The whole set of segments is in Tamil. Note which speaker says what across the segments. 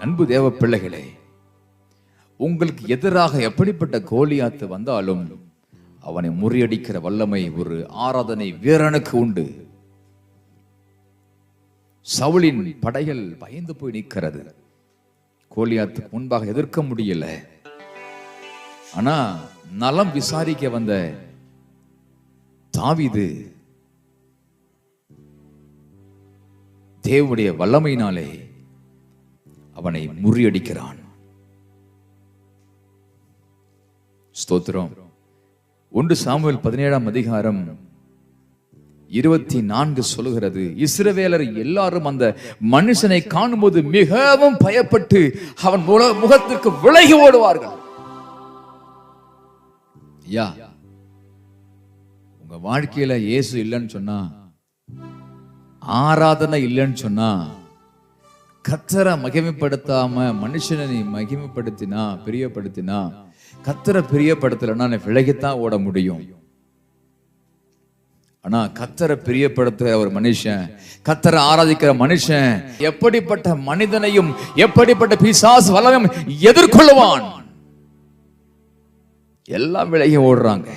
Speaker 1: அன்பு தேவ பிள்ளைகளே உங்களுக்கு எதிராக எப்படிப்பட்ட கோலியாத்து வந்தாலும் அவனை முறியடிக்கிற வல்லமை ஒரு ஆராதனை வீரனுக்கு உண்டு. சவுளின் படைகள் பயந்து போய் நிற்கிறது. கோலியாத்துக்கு முன்பாக எதிர்க்க முடியல. ஆனா நலம் விசாரிக்க வந்த தாவிது தேவனுடைய வல்லமையினாலே அவனை முறியடிக்கிறான். ஸ்தோத்திரம். ஒன்று சாமுவேல் பதினேழாம் அதிகாரம் இருபத்தி நான்கு சொல்லுகிறது. இஸ்ரவேலர் எல்லாரும் அந்த மனுஷனை காணும்போது மிகவும் பயப்பட்டு அவன் முகத்திற்கு விலகி ஓடுவார்கள். யா உங்க வாழ்க்கையில இயேசு இல்லைன்னு சொன்னா ஆராதனை இல்லைன்னு சொன்னா கத்தரை மகிமைப்படுத்தாம மனுஷனை நீ மகிமைப்படுத்தினா பிரியப்படுத்தினா கத்தரை பிரியப்படுத்தலைன்னா நீ விலகித்தான் ஓட முடியும். ஆனா கத்தரை பிரியப்படுத்துற ஒரு மனுஷன் கத்தரை ஆராதிக்கிற மனுஷன் எப்படிப்பட்ட மனிதனையும் எப்படிப்பட்ட பிசாஸ் வல்லமையும் எதிர்கொள்ளுவான்? எல்லாம் விலகி ஓடுறாங்க.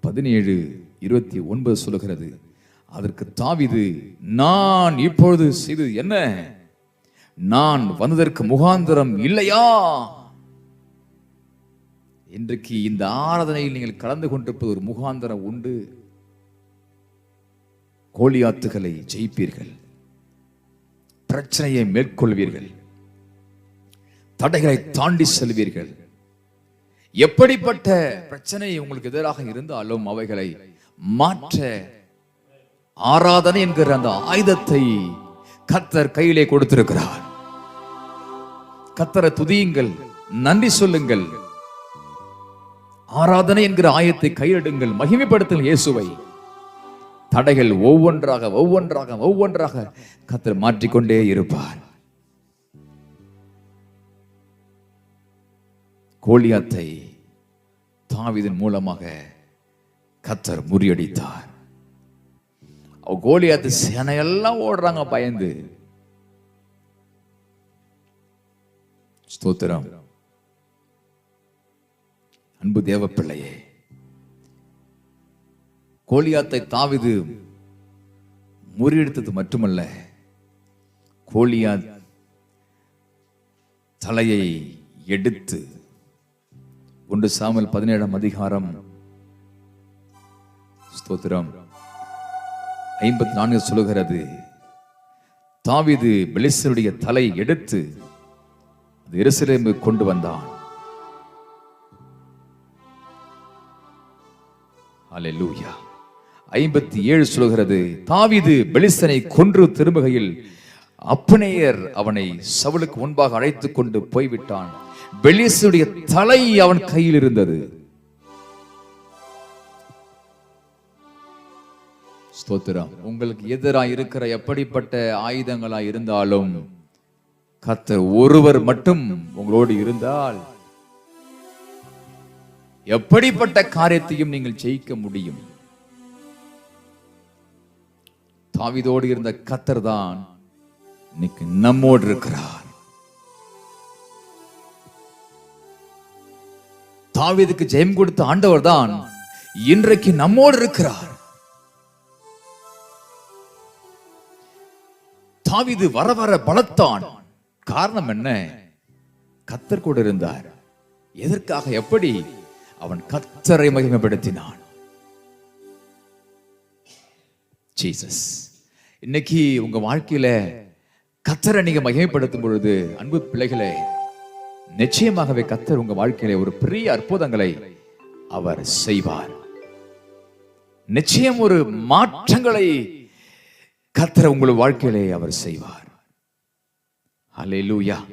Speaker 1: பதினேழு இருபத்தி ஒன்பது சொல்லுகிறது அதற்கு தாவிது நான் இப்பொழுது செய்தது என்ன? நான் வந்ததற்கு முகாந்திரம் இல்லையா? இன்றைக்கு இந்த ஆராதனையில் நீங்கள் கலந்து கொண்டிருப்பது ஒரு முகாந்திரம் உண்டு. கோழியாத்துகளை ஜெயிப்பீர்கள். பிரச்சனையை மேற்கொள்வீர்கள். தடைகளை தாண்டி செல்வீர்கள். எப்படிப்பட்ட பிரச்சனை உங்களுக்கு எதிராக இருந்தாலும் அவைகளை மாற்ற ஆராதனை என்கிற அந்த ஆயுதத்தை கத்தர் கையிலே கொடுத்திருக்கிறார். கத்தரை துதியுங்கள் நன்றி சொல்லுங்கள். ஆராதனை என்கிற ஆயத்தை கையிடுங்கள் மகிமைப்படுத்துங்கள் இயேசுவை. தடைகள் ஒவ்வொன்றாக ஒவ்வொன்றாக ஒவ்வொன்றாக கத்தர் மாற்றிக்கொண்டே இருப்பார். கோலியாத்தை தாவிதன் மூலமாக கத்தர் முறியடித்தார். கோலியாத்து சேனையெல்லாம் ஓடுறாங்க பயந்து. ஸ்தோத்திரம். அன்பு தேவ பிள்ளையே கோலியாத்தை தாவிது முறியெடுத்தது மட்டுமல்ல கோலியாத் தலையை எடுத்து ஒன்று சாமல் பதினேழாம் அதிகாரம். ஸ்தோத்திரம். ஐம்பத்தி நான்கு சொல்லுகிறது தாவிது பெலிசருடைய தலை எடுத்து எருசலேமு கொண்டு வந்தான். அல்லேலூயா ஐம்பத்தி ஏழு சொல்கிறது தாவிது பெலிசனை கொன்று திரும்புகையில் அப்பனேயர் அவனை சவுளுக்கு முன்பாக அழைத்து கொண்டு போய்விட்டான். பெலிசனுடைய தலை அவன் கையில் இருந்தது. ஸ்தோத்திரம். உங்களுக்கு எதிராக இருக்கிற எப்படிப்பட்ட ஆயுதங்களா இருந்தாலும் கத்தர் ஒருவர் மட்டும் உங்களோடு இருந்தால் எப்படிப்பட்ட காரியத்தையும் நீங்கள் ஜெயிக்க முடியும்? தாவிதோடு இருந்த கத்தர் தான் இன்னைக்கு நம்மோடு இருக்கிறார். தாவிதுக்கு ஜெயம் கொடுத்த ஆண்டவர் தான் இன்றைக்கு நம்மோடு இருக்கிறார். தாவிது வர வர பலத்தான் காரணம் என்ன? கத்தர் கூட இருந்தார். எதற்காக? எப்படி? அவன் கத்தரை மகிமைப்படுத்தினான். ஜீசஸ் இன்னைக்கு உங்க வாழ்க்கையில கத்தரை நீங்க மகிமைப்படுத்தும் பொழுது அன்பு பிள்ளைகளே நிச்சயமாகவே கத்தர் உங்க வாழ்க்கையில ஒரு பெரிய அற்புதங்களை அவர் செய்வார். நிச்சயம் ஒரு மாற்றங்களை கத்தரை உங்கள் வாழ்க்கையிலே அவர் செய்வார். Hallelujah.